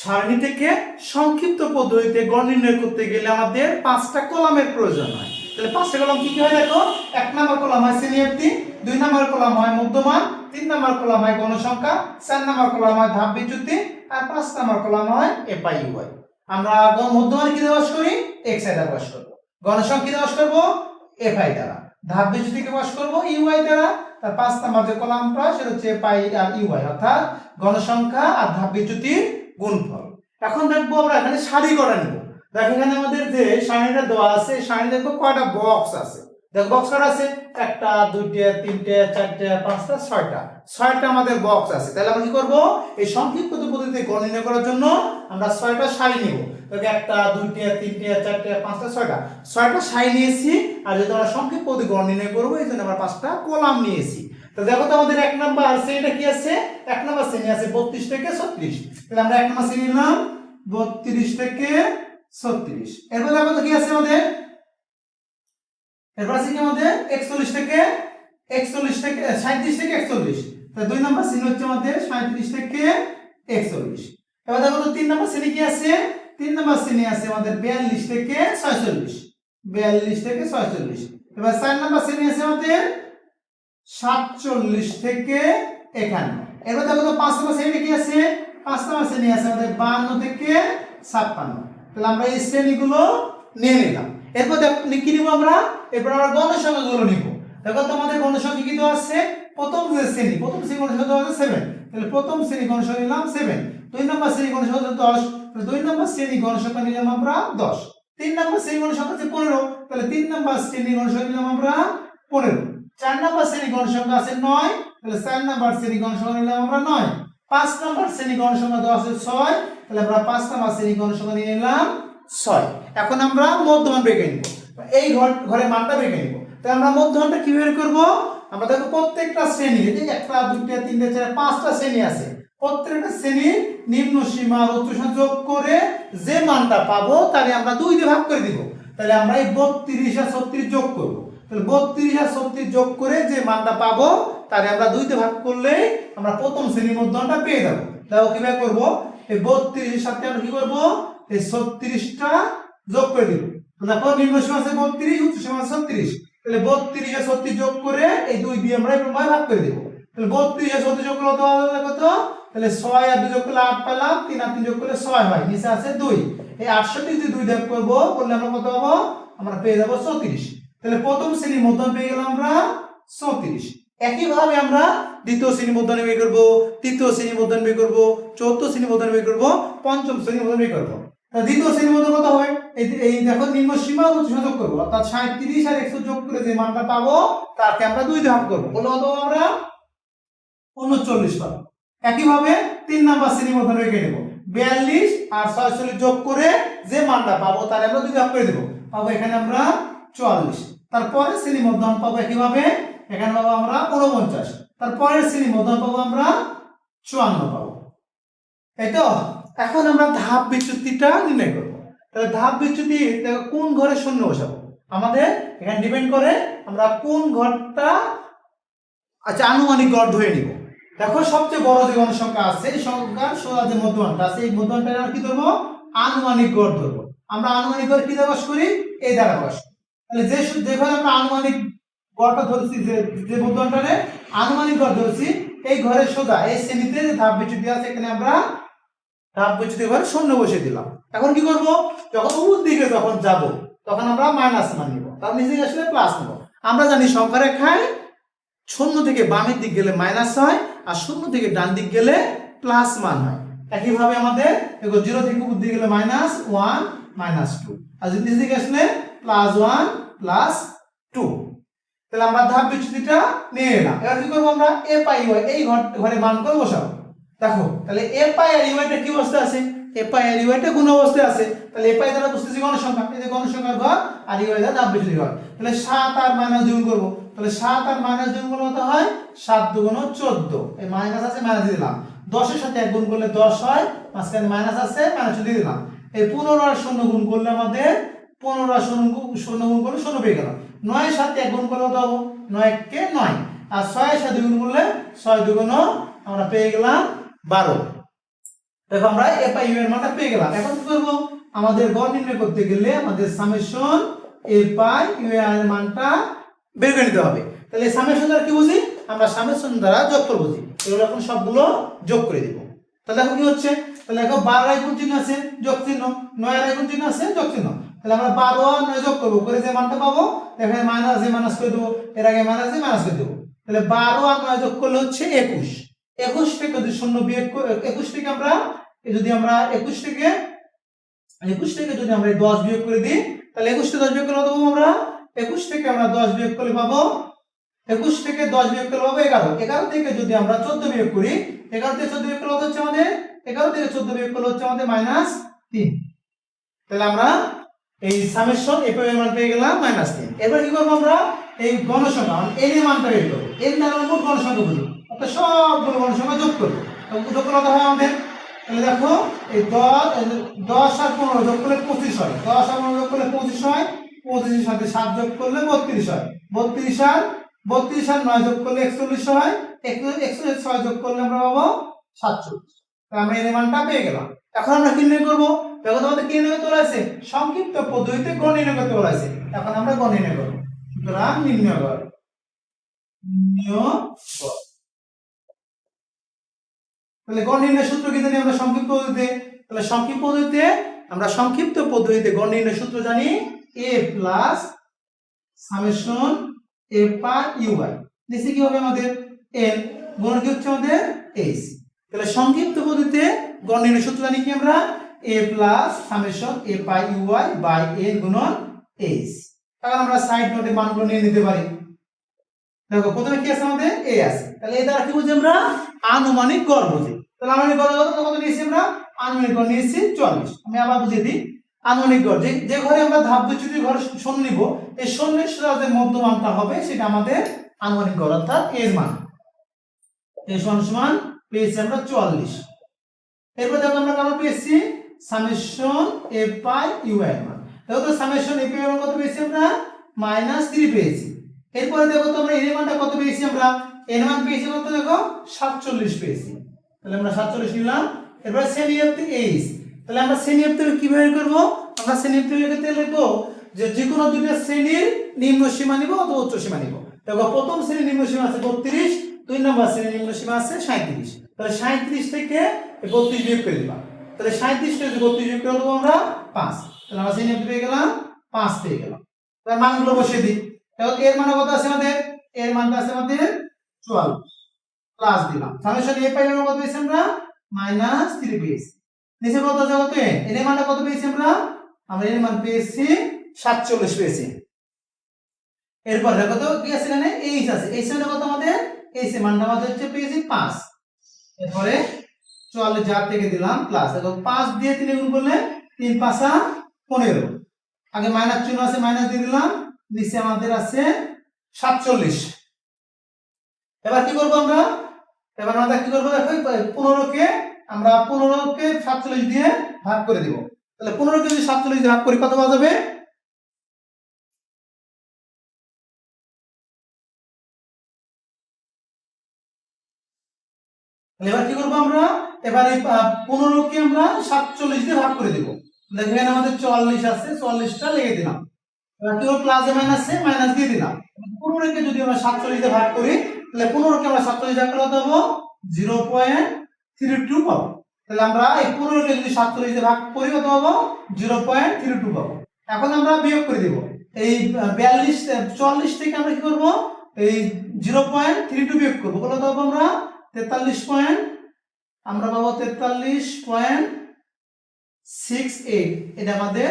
সারণী থেকে সংক্ষিপ্ত পদ্ধতিতে গণ নির্ণয় করতে গেলে আমাদের পাঁচটা কলামের প্রয়োজন হয়। তাহলে পাঁচটা কলাম কি কি হয় দেখো? এক নম্বর কলাম হয় শ্রেণীব্যক্তি দুই নম্বর কলাম হয় মধ্যমান, তিন নম্বর কলাম হয় গণসংখ্যা, চার নম্বর কলাম হয় ধাপ বিচ্যুতি, আর পাঁচ নম্বর কলাম হয় এপাই ইউআই আমরা মধ্যমান কি প্রকাশ করি? এক্স আই দ্বারা প্রকাশ করব। গণসংখ্যা প্রকাশ করব? এফআই দ্বারা। ধাপ বিচ্যুতিকে প্রকাশ করব ইউআই দ্বারা। তার পাঁচ নম্বর যে কলামটা সেটা হচ্ছে পাই আর ইউআই অর্থাৎ গণসংখ্যা আর ধাপ বিচ্যুতির গুণফল। এখন দেখব আমরা এখানে সারি করা নিব। দেখ এখানে আমাদের যে সারিটা দেওয়া আছে সারি দেখব কয়টা বক্স আছে। দেখ বক্স কয়টা আছে? একটা, দুইটা, তিনটে, চারটে, পাঁচটা, ছয়টা। ছয়টা আমাদের বক্স আছে। তাহলে আমরা কি করব? এই সংক্ষিপ্ত পদ্ধতিতে গণ নির্ণয় করার জন্য আমরা ছয়টা সারি নিব। দেখো একটা, দুইটা, তিনটে, চারটে, পাঁচটা, ছয়টা। ছয়টা সারি নিয়েছি, আর যদি আমরা সংক্ষিপ্ত পদ্ধতি নির্ণয় করব, এই জন্য আমরা পাঁচটা কলাম নিয়েছি। তো দেখো তো আমাদের এক নাম্বার শ্রেণীটা কি আছে? এক নাম্বার শ্রেণি আছে বত্রিশ থেকে ছত্রিশ। তাহলে আমরা এক নাম্বার শ্রেণি নিলাম, বত্রিশ থেকে ছত্রিশ। এরপর দেখো তো কি আছে আমাদের? এরপর আছে কি আমাদের? একচল্লিশ থেকে একচল্লিশ থেকে সাঁত্রিশ থেকে একচল্লিশ। তো দুই নাম্বার শ্রেণি হচ্ছে আমাদের সাঁত্রিশ থেকে একচল্লিশ। এবার দেখো তো তিন নাম্বার শ্রেণি কি আছে? তিন নাম্বার শ্রেণি আছে আমাদের বিয়াল্লিশ থেকে ছয়চল্লিশ। বিয়াল্লিশ থেকে ছয়চল্লিশ। এবার চার নাম্বার শ্রেণি আছে আমাদের সাতচল্লিশ থেকে এখানে এবার দেখো তো পাঁচ নম্বর শ্রেণি কি আছে? পাঁচ নম্বর শ্রেণি আছে আমাদের বান্ন থেকে ছাপ্পান্ন। তাহলে আমরা এই শ্রেণীগুলো নিয়ে নিলাম। এরপর কি নিব আমরা? এরপর আমরা গণসংখ্যাগুলো নিব। দেখো তো আমাদের গণসংখ্যা কি দেওয়া আছে? প্রথম যে শ্রেণি, প্রথম শ্রেণি গণসংখ্যা আছে সেভেন তাহলে প্রথম শ্রেণি গণসংখ্যা নিলাম সেভেন দুই নম্বর শ্রেণি গণসংখ্যা দশ। দুই নম্বর শ্রেণি গণসংখ্যা নিলাম আমরা দশ। তিন নম্বর শ্রেণি গণসংখ্যা হচ্ছে পনেরো। তাহলে তিন নম্বর শ্রেণি গণসংখ্যা নিলাম আমরা পনেরো। চার নম্বর শ্রেণি গণসংখ্যা আছে? নয়। তাহলে চার নম্বর শ্রেণি গণসংখ্যা নিলাম আমরা? নয়। পাঁচ নম্বর শ্রেণি গণসংখ্যা দেওয়া আছে? ছয়। তাহলে আমরা পাঁচ নম্বর শ্রেণি গণসংখ্যা নিয়ে নিলাম? ছয়। এখন আমরা মধ্যমান বেঁকে নিব। এই ঘর ঘরে মানটা বেঁকে নিব। তাহলে আমরা মধ্যমানটা কি বের করব? আমরা দেখো প্রত্যেকটা শ্রেণি, এই যে একটা, দুইটা, তিনটা, চারটা, পাঁচটা শ্রেণি আছে। প্রত্যেকটা শ্রেণির নিম্ন সীমা আর যোগ করে যে মানটা পাবো, তাহলে আমরা দুই দিয়ে ভাগ করে দিব। তাহলে আমরা এই বত্রিশ আর ছত্রিশ যোগ করব। তাহলে বত্রিশ আর ছত্রিশ যোগ করে যে মানটা পাবো তাহলে আমরা দুইতে ভাগ করলে আমরা প্রথম শ্রেণির মধ্যমটা পেয়ে যাব। দেখো কীভাবে করব? এই বত্রিশের সাথে আমরা কি করব? এই ছত্রিশটা যোগ করে দিব। দেখো, নিম্ন সীমা আছে বত্রিশ, উচ্চ সীমা আছে ছত্রিশ। তাহলে বত্রিশ আর ছত্রিশ যোগ করে এই দুই দিয়ে আমরা এরকম ভাগ করে দিব। তাহলে বত্রিশ আর ছত্রিশ যোগ করলে কত তাহলে ছয় আর দুই যোগ করলে আট পেলাম তিন আর তিন যোগ করলে ছয় হয়, নিচে আছে দুই। এই আটষট্টি যদি দুই ভাগ করব, করলে আমরা কত পাবো? আমরা পেয়ে যাব চৌত্রিশ তাহলে প্রথম শ্রেণির মধ্যম পেয়ে গেলাম আমরা চৌত্রিশ একইভাবে আমরা দ্বিতীয় শ্রেণি মধ্যম বের করব, তৃতীয় শ্রেণি মধ্যম বের করব চতুর্থ শ্রেণি মধ্যম বের করব, পঞ্চম শ্রেণি মধ্যম বের করব। দ্বিতীয় শ্রেণির মধ্যে কত হবে? এই দেখো নিম্ন সীমা ও উচ্চ যোগ করব, অর্থাৎ সাঁত্রিশ আর একশো যোগ করে যে মানটা পাবো, তাকে আমরা দুই ভাগ করব। কত পাবো আমরা উনচল্লিশ পাবো। একইভাবে তিন নাম্বার শ্রেণির মধ্যে রেখে নেব। বিয়াল্লিশ আর ছয়চল্লিশ যোগ করে যে মানটা পাবো তার আমরা দুই ভাগ করে দেবো। পাবো এখানে আমরা চুয়াল্লিশ। তারপরে শ্রেণি মধ্যম পাবো একইভাবে এখানে পাবো আমরা উনপঞ্চাশ তারপরের শ্রেণি মধ্যম পাবো আমরা চুয়ান্ন পাবো। এই তো? এখন আমরা ধাপ বিচ্যুতিটা নির্ণয় করব। তাহলে ধাপ বিচ্যুতি কোন ঘরে শূন্য বসাবো? আমাদের এখানে ডিপেন্ড করে আমরা কোন ঘরটা আচ্ছা আনুমানিক গড় ধরে নিব। দেখো সবচেয়ে বড় যে গণসংখ্যা আছে, এই সংখ্যার সোজা যে মধ্যমানটা আছে, এই মধ্যমানটা কি ধরবো? আনুমানিক গড় ধরবো। আমরা আনুমানিক গড় কি দ্বারা করি এই দ্বারা বাস করি তাহলে যে যেখানে আমরা আনুমানিক গড়টা ধরছি, যে যে মধ্যমানটারে আনুমানিক গড় ধরছি, এই ঘরের সোজা, এই শ্রেণীতে যে ধাপ বিচ্যুতি আছে, এখানে আমরা ধাপ বিচ্যুতি ঘরে শূন্য বসে দিলাম। এখন কি করব? যখন উপর দিকে যখন যাব, তখন আমরা মাইনাস মান নিব। তার নিচে আসলে প্লাস নেব। আমরা জানি সংখ্যা রেখায় শূন্য থেকে বামের দিক গেলে মাইনাস হয়, আর শূন্য থেকে ডান দিক গেলে প্লাস মান হয়। একইভাবে আমাদের, দেখো জিরো থেকে উপর দিকে গেলে মাইনাস ওয়ান মাইনাস টু আর যদি নিচের দিকে আসলে প্লাস ওয়ান প্লাস টু তাহলে আমরা ধাপ বিচ্যুতিটা নিয়ে এলাম এবার কি করব আমরা? এ পাই ওয়াই এই ঘর ঘরে মান করে বসাবো। দেখো, তাহলে এ পাই আর ইউআইটা কি অবস্থায় আছে? এ পাই আর ইউআইটা গুণ অবস্থায় আছে? তাহলে এ পাই দ্বারা বুঝতেছি গণসংখ্যা এই যে গণসংখ্যার ঘর আর ইউআই দ্বারা ধাপ বিচ্যুতি ঘর। তাহলে সাত আর মাইনাস দুই করব। তাহলে সাত আর মাইনাস দুই গুণ কত হয়? সাত দুগুণ চোদ্দ। এই মাইনাস আছে মাইনাস দিলাম। দশের সাথে এক গুণ করলে দশ হয়, মাঝখানে মাইনাস আছে মাইনাস দিয়ে দিলাম। এই পনেরো আর শূন্য গুণ করলে আমাদের পনেরো আর শূন্য শূন্য গুণ করলে শূন্য পেয়ে গেলাম। নয়ের সাথে এক গুণ করলে কত হব? নয় কে? নয়। আর ছয়ের সাথে গুণ করলে ছয় দুগুণ আমরা পেয়ে গেলাম বারো। দেখো আমরা এ পাই ইউ এর মানটা পেয়ে গেলাম। এখন কি করব? আমাদের গড় নির্ণয় করতে গেলে আমাদের সামেশন এ পাই ইউ এর মানটা বের করে নিতে হবে। তাহলে সামেশন দ্বারা কি বুঝি? আমরা সামেশন দ্বারা যোগ করে বুঝি। এগুলো এখন সবগুলো যোগ করে দিব। তাহলে এখন কি হচ্ছে? তাহলে দেখো বারো আই গুণ চিহ্ন আছে, যোগ চিহ্ন। নয় আই গুণ চিহ্ন আছে, যোগ চিহ্ন। তাহলে আমরা বারো আর নয় যোগ করব। করে যে মানটা পাবো, এখানে মাইনাস দিয়ে মাইনাস করে দেবো, এর আগে মাইনাস দিয়ে মাইনাস করে দেবো। তাহলে বারো আর নয় যোগ করলে হচ্ছে একুশ। একুশ থেকে যদি শূন্য বিয়োগ করে, একুশ থেকে আমরা যদি আমরা একুশ থেকে একুশ থেকে যদি আমরা দশ বিয়োগ করে দিই, তাহলে একুশ থেকে দশ বিয়োগ কত পাবো আমরা? একুশ থেকে আমরা দশ বিয়োগ করলে পাবো, একুশ থেকে দশ বিয়োগ করলে পাবো এগারো। এগারো থেকে যদি আমরা চোদ্দ বিয়োগ করি, এগারো থেকে চোদ্দ বিয়োগ করলে হচ্ছে আমাদের? এগারো থেকে চোদ্দ বিয়োগ করলে হচ্ছে আমাদের মাইনাস তিন। তাহলে আমরা এই সামেশন এ এর মান পেয়ে গেলাম মাইনাস তিন। এবার কি করব আমরা? এই গণসংখ্যা মানে এর মানটা বের করব। এর দ্বারা আমরা গণসংখ্যা বুঝব অর্থাৎ সবগুলো গণসংখ্যা যোগ করব। যোগ করলে হয় আমাদের? তাহলে দেখো, এই দশ দশ আর পনেরো যোগ করলে পঁচিশ হয়। দশ আর পনেরো যোগ করলে পঁচিশ হয়। পঁচিশের সাথে সাত যোগ করলে বত্রিশ হয়। বত্রিশ আর বত্রিশ আর নয় যোগ করলে একচল্লিশ হয়। একচল্লিশ ছয় যোগ করলে আমরা পাবো সাতচল্লিশ। আমরা এর মানটা পেয়ে গেলাম। এখন আমরা কি নির্ণয় করব? দেখো তোমাদের কি নির্ণয় করতে আছে। সংক্ষিপ্ত পদ্ধতিতে গণ নির্ণয় করতে বলা আছে। এখন আমরা গণ নির্ণয় করব। সুতরাং নির্ণয় কর। তাহলে গণ নির্ণয় সূত্র কি জানি আমরা সংক্ষিপ্ত পদ্ধতিতে? তাহলে সংক্ষিপ্ত পদ্ধতিতে আমরা সংক্ষিপ্ত পদ্ধতিতে গণ নির্ণয় সূত্র জানি এ প্লাস সামেশন এ পা ইউআই নিচে কি হবে আমাদের? এন গুণ কি হচ্ছে আমাদের? এইচ তাহলে সংক্ষিপ্ত পদ্ধতিতে গণ নির্ণয় সূত্র জানি কি আমরা? A plus summation A pi UI by N গুণন এইচ তাহলে আমরা সাইড নোটে মানগুলো নিয়ে নিতে পারি। দেখো, প্রথমে কি আছে আমাদের? এ আছে। তাহলে এ দ্বারা কি বুঝি আমরা? আনুমানিক গড় বুঝি। তাহলে আনুমানিক গড় কত? কত নিয়েছি আমরা? আনুমানিক গড় নিয়েছি চল্লিশ। আমি আবার বুঝিয়ে দিই। আনুমানিক গড়, যে যে ঘরে আমরা ধাপ বিচ্যুতি ঘর শূন্য নিব, এই শূন্যের সাথে যে মধ্যমানটা হবে, সেটা আমাদের আনুমানিক গড় অর্থাৎ এর মান। এই সমান সমান পেয়েছি আমরা চুয়াল্লিশ এরপর দেখো আমরা কেমন পেয়েছি? সামেশন এ পাই ইউ মান। দেখো তো সামেশন এ পাই এর মান কত পেয়েছি আমরা? মাইনাস থ্রি পেয়েছি। এরপরে দেখো তো আমরা মানটা কত পেয়েছি আমরা? মান পেয়েছি কত দেখো? সাতচল্লিশ পেয়েছি। তাহলে আমরা সাতচল্লিশ নিলাম। এরপর শ্রেণি অব্দি এইচ তাহলে আমরা শ্রেণি করব? আমরা শ্রেণি অব্দি ক্ষেত্রে লিখব যে যে কোনো শ্রেণির নিম্ন সীমা নিব অথবা উচ্চ সীমা নিব। দেখো প্রথম শ্রেণির নিম্ন সীমা আছে বত্রিশ, দুই নম্বর শ্রেণির নিম্ন সীমা আছে সাঁত্রিশ তাহলে সাঁত্রিশ থেকে বত্রিশ বিয়োগ করে দিলাম। তাহলে সাঁত্রিশ থেকে বত্রিশ বিয়োগ করে দেবো আমরা পাঁচ। তাহলে আমরা অব্দি পেয়ে গেলাম, পাঁচ পেয়ে গেলাম। তাহলে মানগুলো বসিয়ে দিই। তাহলে এর মান কত আছে আমাদের? এর মানটা আছে আমাদের চুয়াল্লিশ প্লাস দিলাম। সামেশন এ পাই কত পেয়েছি আমরা? মাইনাস থ্রি পেয়েছি। নিচে কত আছে কত এর মানটা কত পেয়েছি আমরা? আমরা এর মান পেয়েছি সাতচল্লিশ পেয়েছি। এরপর দেখো তো কি আছে এখানে? এইচ আছে। এইচ মানে কত আমাদের? এইচ এর মানটা আমাদের হচ্ছে পেয়েছি পাঁচ। এরপরে চুয়াল্লিশ যার থেকে দিলাম প্লাস দেখো পাঁচ দিয়ে তিনে গুণ করলে তিন পাঁচা পনেরো। আগে মাইনাস চিহ্ন আছে মাইনাস দিয়ে দিলাম, নিচে আমাদের আছে সাতচল্লিশ। এবার কি করব আমরা? এবার আমরা কি করব দেখো পনেরোকে আমরা পনেরোকে সাতচল্লিশ দিয়ে ভাগ করে দিব। তাহলে পনেরোকে যদি সাতচল্লিশ দিয়ে ভাগ করি, কত পাওয়া যাবে? এবার কি করব আমরা? এবার পনেরোকে আমরা সাতচল্লিশ দিয়ে ভাগ করে দিব। দেখেন আমাদের চুয়াল্লিশ আছে, চুয়াল্লিশটা লেগে দিলাম। এবার কি হলো? প্লাসে মাইনাসে মাইনাস দিয়ে দিলাম। পনেরোকে যদি আমরা সাতচল্লিশ দিয়ে ভাগ করি, তাহলে পনেরোকে আমরা সাতচল্লিশ ভাগ করলে পাবো জিরো পয়েন্ট থ্রি টু পাবো। তাহলে আমরা এই পনেরোকে যদি সাতচল্লিশ দিয়ে ভাগ করি, কত পাবো? জিরো পয়েন্ট থ্রি টু পাবো। এখন আমরা বিয়োগ করে দিব। এই বিয়াল্লিশ চুয়াল্লিশ থেকে আমরা কি করব? এই জিরো পয়েন্ট থ্রি টু বিয়োগ করব। কত পাবো আমরা? তেতাল্লিশ পয়েন্ট আমরা পাবো তেতাল্লিশ পয়েন্ট সিক্স এইট। এটা আমাদের